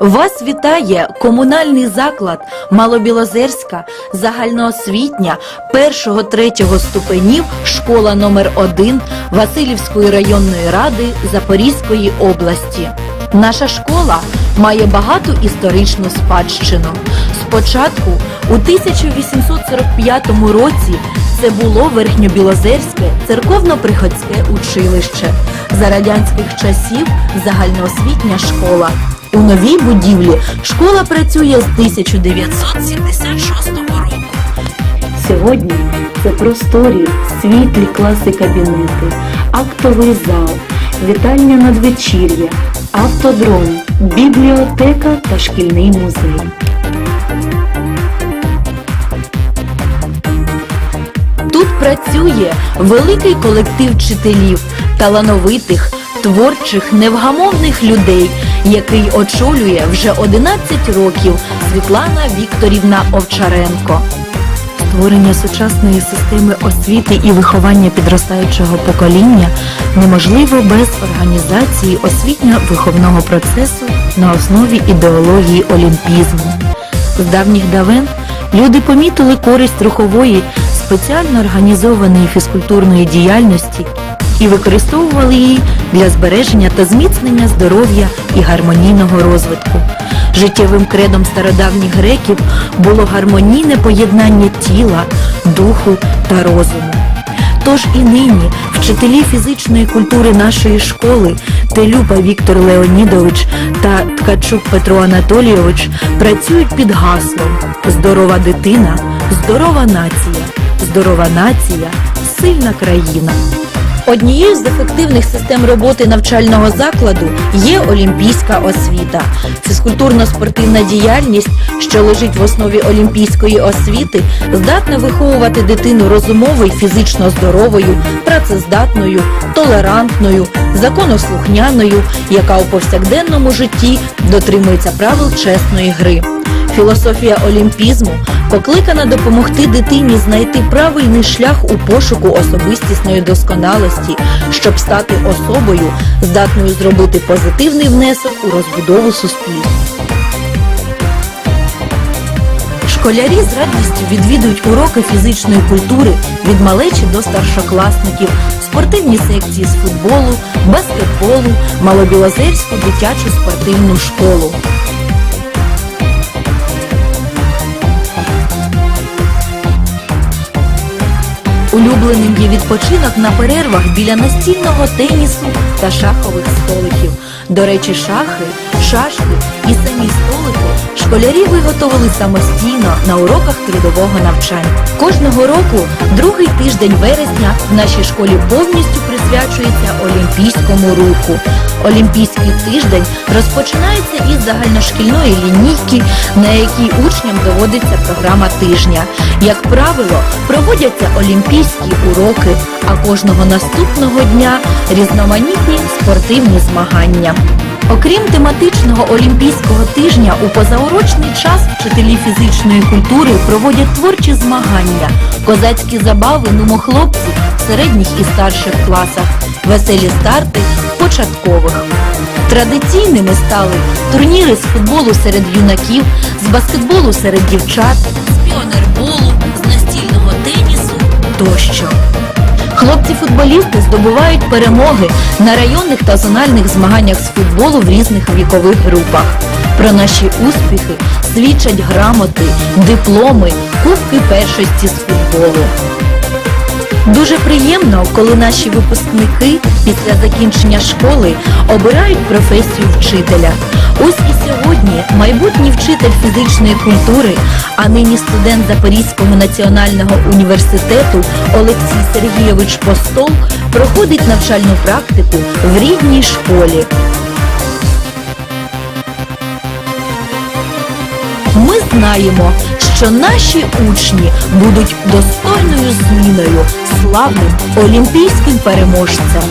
Вас вітає комунальний заклад Малобілозерська загальноосвітня 1-3 ступенів школа номер 1 Васильівської районної ради Запорізької області. Наша школа має багату історичну спадщину. Спочатку у 1845 році це було Верхньобілозерське церковно-приходське училище. За радянських часів загальноосвітня школа. У новій будівлі школа працює з 1976 року. Сьогодні це просторі, світлі класи кабінети, актовий зал, вітальня надвечір'я, автодром, бібліотека та шкільний музей. Тут працює великий колектив вчителів, талановитих, творчих, невгамовних людей, який очолює вже 11 років Світлана Вікторівна Овчаренко. Створення сучасної системи освіти і виховання підростаючого покоління неможливо без організації освітньо-виховного процесу на основі ідеології олімпізму. З давніх давен люди помітили користь рухової спеціально організованої фізкультурної діяльності і використовували її для збереження та зміцнення здоров'я і гармонійного розвитку. Життєвим кредом стародавніх греків було гармонійне поєднання тіла, духу та розуму. Тож і нині вчителі фізичної культури нашої школи Телюпа Віктор Леонідович та Ткачук Петро Анатолійович працюють під гаслом Здорова дитина, здорова нація, здорова нація, сильна країна. Однією з ефективних систем роботи навчального закладу є олімпійська освіта. Фізкультурно-спортивна діяльність, що лежить в основі олімпійської освіти, здатна виховувати дитину розумово й фізично здоровою, працездатною, толерантною, законослухняною, яка у повсякденному житті дотримується правил чесної гри. Філософія олімпізму покликана допомогти дитині знайти правильний шлях у пошуку особистісної досконалості, щоб стати особою, здатною зробити позитивний внесок у розбудову суспільства. Школярі з радістю відвідують уроки фізичної культури від малечі до старшокласників, спортивні секції з футболу, баскетболу, малобілозерську дитячу спортивну школу. Є відпочинок на перервах біля настільного тенісу та шахових столиків. До речі, шахи, шашки і самі столики школярі виготовили самостійно на уроках трудового навчання. Кожного року другий тиждень вересня в нашій школі повністю присвячується олімпійському руху. Олімпійський тиждень розпочинається із загальношкільної лінійки, на якій учням доводиться програма тижня. Як правило, проводяться олімпійські уроки, а кожного наступного дня різноманітні спортивні змагання. Окрім тематичного олімпійського тижня, у позаурочний час вчителі фізичної культури проводять творчі змагання, козацькі забави нумохлопців в середніх і старших класах, веселі старти початкових. Традиційними стали турніри з футболу серед юнаків, з баскетболу серед дівчат, з піонерболу, з настільного тенісу тощо. Хлопці-футболісти здобувають перемоги на районних та зональних змаганнях з футболу в різних вікових групах. Про наші успіхи свідчать грамоти, дипломи, кубки першості з футболу. Дуже приємно, коли наші випускники після закінчення школи обирають професію вчителя. Ось і сьогодні майбутній вчитель фізичної культури, а нині студент Запорізького національного університету Олексій Сергійович Постол проходить навчальну практику в рідній школі. Ми знаємо, що наші учні будуть достойною зміною, славним олімпійським переможцем.